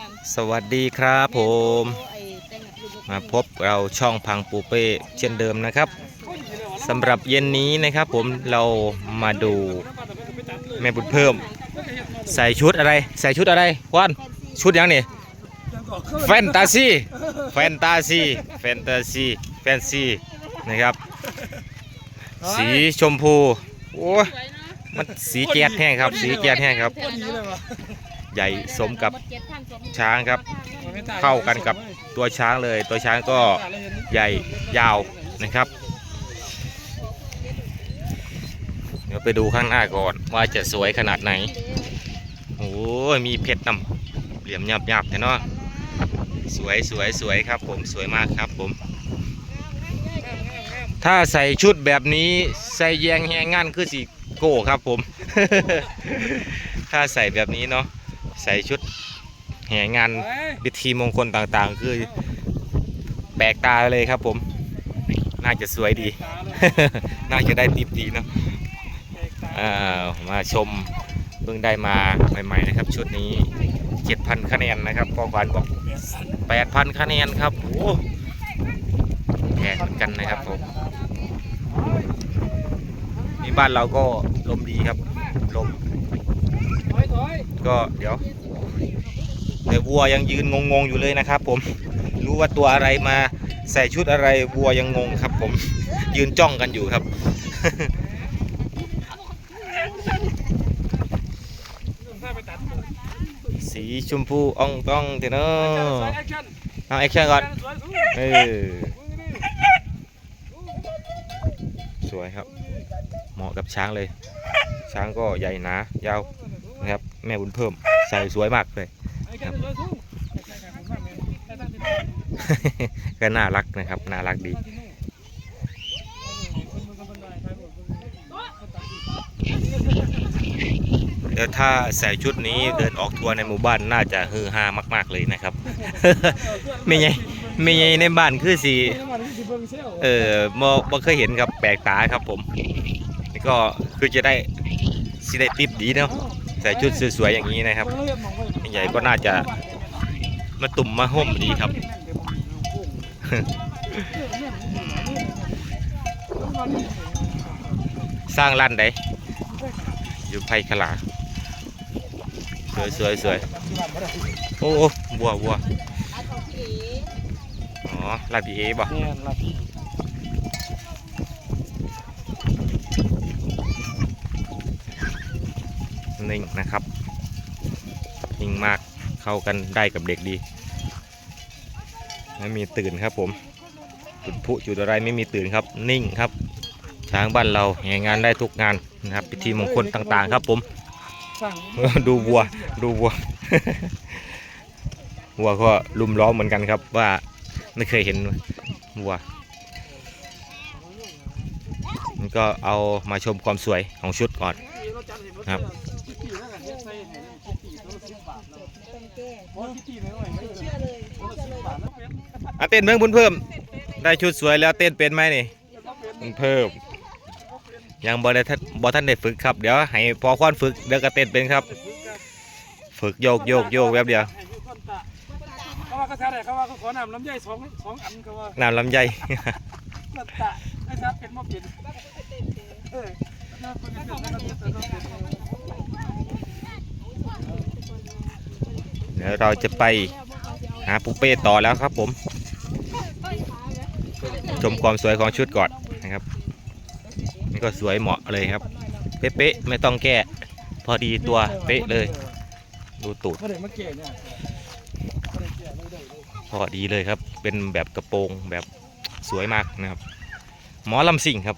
นั่นสวัสดีครับผมไอ้แต่งรูปมาพบเราช่องพังปูเป้เช่นเดิมนะครับสำหรับเย็นนี้นะครับผมเรามาดูแม่บุญเพิ่ม ใส่ชุดอะไร ใส่ชุดอะไรว่านชุดยังนี่แฟนตาซีแฟนตาซีแฟนตาซีแฟนซีนะครับ สีชมพูโอ้ยสวยเนาะมันสีแจ๊ดแห้งครับ สีแจ๊ดแห้งครับ ใหญ่สมกับเจ็ดพันสองช้างครับ เข้ากันกับตัวช้างเลย ตัวช้างก็ใหญ่ยาวนะครับ เดี๋ยวไปดูข้างหน้าก่อนว่าจะสวยขนาดไหนโอ้ยมีเพชรนำเหลี่ยมหยับหยับๆเนาะสวยสวยสวยครับ ผมสวยมากครับผม ถ้าใส่ชุดแบบนี้ใส่แยงแหงงานคือสีโก้ครับผม ถ้าใส่แบบนี้เนาะ ใส่ชุดแหงงานพิธีมงคลต่างๆ คือแปลกตาเลยครับผม น่าจะสวยดี น่าจะได้ติปดีเนาะอ้าวมาชมเพิ่งได้มาใหม่ ๆ นะครับ ชุดนี้ 7,000 คะแนนนะครับพ่อขวัญบอก8,000 คะแนนครับโอ้แพงเหมือนกันนะครับผมนี่บ้านเราก็ลมดีครับลม ก็เดี๋ยวแต่วัวยังยืนงงๆอยู่เลยนะครับ ผมรู้ว่าตัวอะไรมาใส่ชุดอะไรวัวยังงงครับ ผมยืนจ้องกันอยู่ครับสีชมพูอ่องต้องเถอะเนาะเอาแอคชั่นก่อนเออสวยครับ เหมาะกับช้างเลย ช้างก็ใหญ่หนายาว นะครับแม่บุญเพิ่มใส่สวยมากเลยก็น่ารักนะครับน่ารักดีเดี๋ยวถ้าใส่ชุดนี้เดินออกทัวร์ในหมู่บ้านน่าจะฮือฮามาก ๆเลยนะครับไม่ไงไม่ไงในบ้านคือสีเออบ่บ่เคยเห็นครับแปลกตาครับผมนี่ก็คือจะได้สิได้ติปดีเนาะ ใส่ชุดสวยๆอย่างนี้นะครับใหญ่ก็น่าจะมาตุ่มมาห่มดีครับ สร้างร้านใดอยู่ไผ่ขลาสวยสวยสวยโอ้โอ้บัวบัวอ๋อ๋อร้านพีเอบ่ นิ่งนะครับนิ่งมากเข้ากันได้กับเด็กดี ไม่มีตื่นครับผม จุดพุจุดอะไรไม่มีตื่นครับ นิ่งครับ ช้างบ้านเราแห่งานได้ทุกงานนะครับ พิธีมงคลต่างๆ ครับผม ดูวัวดูวัววัวก็ลุมล้อมเหมือนกันครับว่าไม่เคยเห็นวัวนี่ก็เอามาชมความสวยของชุดก่อนครับ ต้องแก้เชื่อเลยเชื่อเลยอะเต้นเพิ่งบุญเพิ่ม ได้ชุดสวยแล้วเต้นเป็นไหมนี่บุญเพิ่ม ยังบอได้ทันบอท่านได้ฝึกครับ เดี๋ยวให้พอควันฝึกเดี๋ยวก็เต้นเป็นครับ ฝึกโยกโยกโยกแบบเดียวเขาว่าเขาแท้เขาว่าเขาขอนำลำไยสองสองอันเขาว่าน้ำลำไยลัตตะไอ้ครับเป็นมอเป็นเออน่าเป็นเป็นน่าเป็นเป็น เดี๋ยวเราจะไปหาปูเป้ต่อแล้วครับผม ชมความสวยของชุดก่อนนะครับ นี่ก็สวยเหมาะเลยครับ เป๊ะๆไม่ต้องแก้พอดีตัวเป๊ะเลย ดูตูดพอดีเลยครับ เป็นแบบกระโปรงแบบสวยมากนะครับ หมอลำสิงครับ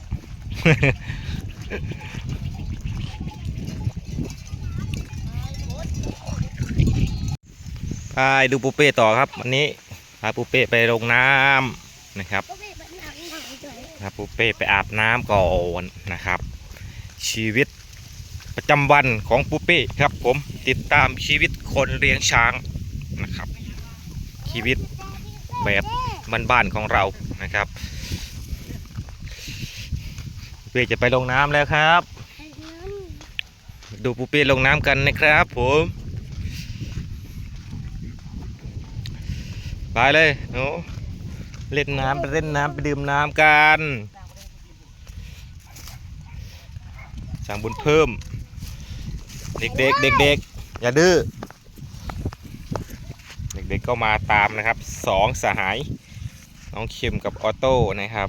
ไปดูปูเป้ต่อครับวันนี้พาปูเป้ไปลงน้ำนะครับพาปูเป้ไปอาบน้ำก่อนนะครับ ชีวิตประจำวันของปูเป้ครับผมติดตามชีวิตคนเลี้ยงช้างนะครับ ชีวิตแบบบ้านๆของเรานะครับปูเป้จะไปลงน้ำแล้วครับ ดูปูเป้ลงน้ำกันนะครับผม ไปเลยหนูเล่นน้ำไปเล่นน้ำไปดื่มน้ำกันสั่งบุญเพิ่ม เด็กๆเด็กๆอย่าดื้อเด็กๆก็มาตามนะครับสองสหาย น้องคิมกับออโต้นะครับ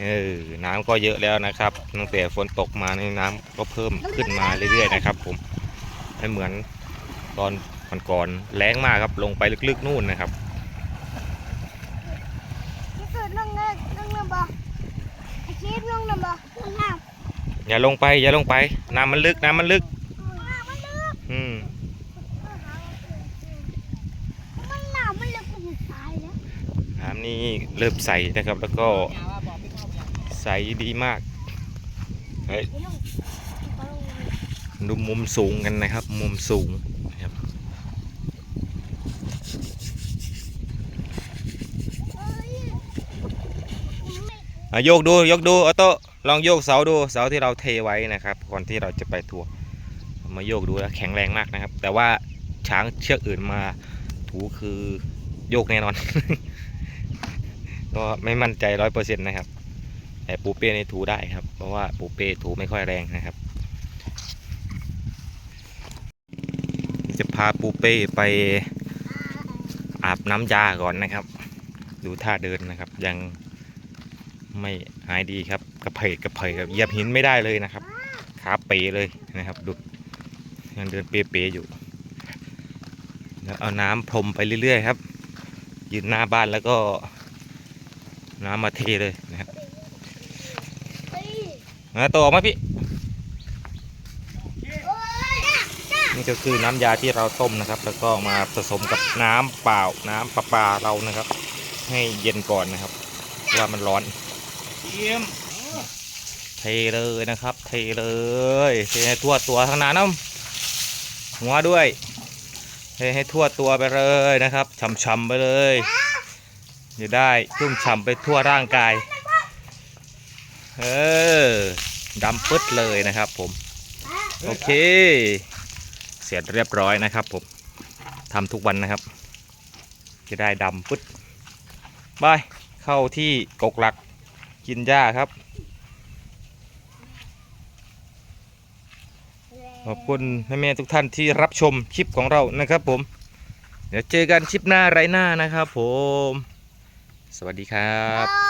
เออน้ำก็เยอะแล้วนะครับตั้งแต่ฝนตกมาในน้ำก็เพิ่มขึ้นมาเรื่อยๆนะครับ ผมไม่เหมือนตอน ก่อนๆแรงมากครับลงไปลึกๆนู่นนะครับที่สุดลงเงินลงเงินบ่ไอ้ชีพลงน้ำบ่ลงน้ำอย่าลงไปอย่าลงไปน้ำมันลึกน้ำมันลึกน้ำมันลึกอืมมันน้ำมันลึกมันจะตายแล้วน้ำนี่เริ่มใสนะครับแล้วก็ใสดีมากเฮ้ยไอ้ลงเอาลงดูมุมสูงกันนะครับ มุมสูงนะครับ เอ้ยไม่ อะ โยกดูยกดูออโต้ลองโยกเสาดูเสาที่เราเทไว้นะครับ ก่อนที่เราจะไปทัวร์มาโยกดูแล้วแข็งแรงมากนะครับ แต่ว่าช้างเชือกอื่นมาถูคือโยกแน่นอน ก็ไม่มั่นใจร้อยเปอร์เซ็นต์นะครับ แต่ปูเป้ในถูได้ครับ เพราะว่าปูเป้ถูไม่ค่อยแรงนะครับ จะพาปูเป้ไปอาบน้ำยาก่อนนะครับ ดูท่าเดินนะครับยัง ไม่หายดีครับกระเพกกระเพกครับเหยียบหินไม่ได้เลยนะครับ ขาเป๋เลยนะครับดูยังเดินเป๋ๆอยู่แล้วเอาน้ำพรมไปเรื่อยๆครับ ยืนหน้าบ้านแล้วก็ น้ำมาเทเลยนะครับมาตัวออกมาพี่นี่ก็คือน้ำยาที่เราต้มนะครับ แล้วก็มาผสมกับน้ำเปล่าน้ำประปาเรานะครับ ให้เย็นก่อนนะครับ ว่ามันร้อน ยี่ยมเทเลยนะครับ เทเลยเทให้ทั่วตัวทั้งหนาน้ำหัวด้วยเทให้ทั่วตัวไปเลยนะครับช่ำๆไปเลยจะได้ชุ่มฉ่ำไปทั่วร่างกาย เออดำปึ๊ดเลยนะครับผม โอเค เสร็จเรียบร้อยนะครับผมทำทุกวันนะครับ จะได้ดำปึ๊ดบายเข้าที่กกหลัก กินหญ้าครับ ขอบคุณแม่ๆทุกท่านที่รับชมคลิปของเรานะครับผม เดี๋ยวเจอกันคลิปหน้าไรหน้านะครับผม สวัสดีครับอ้าว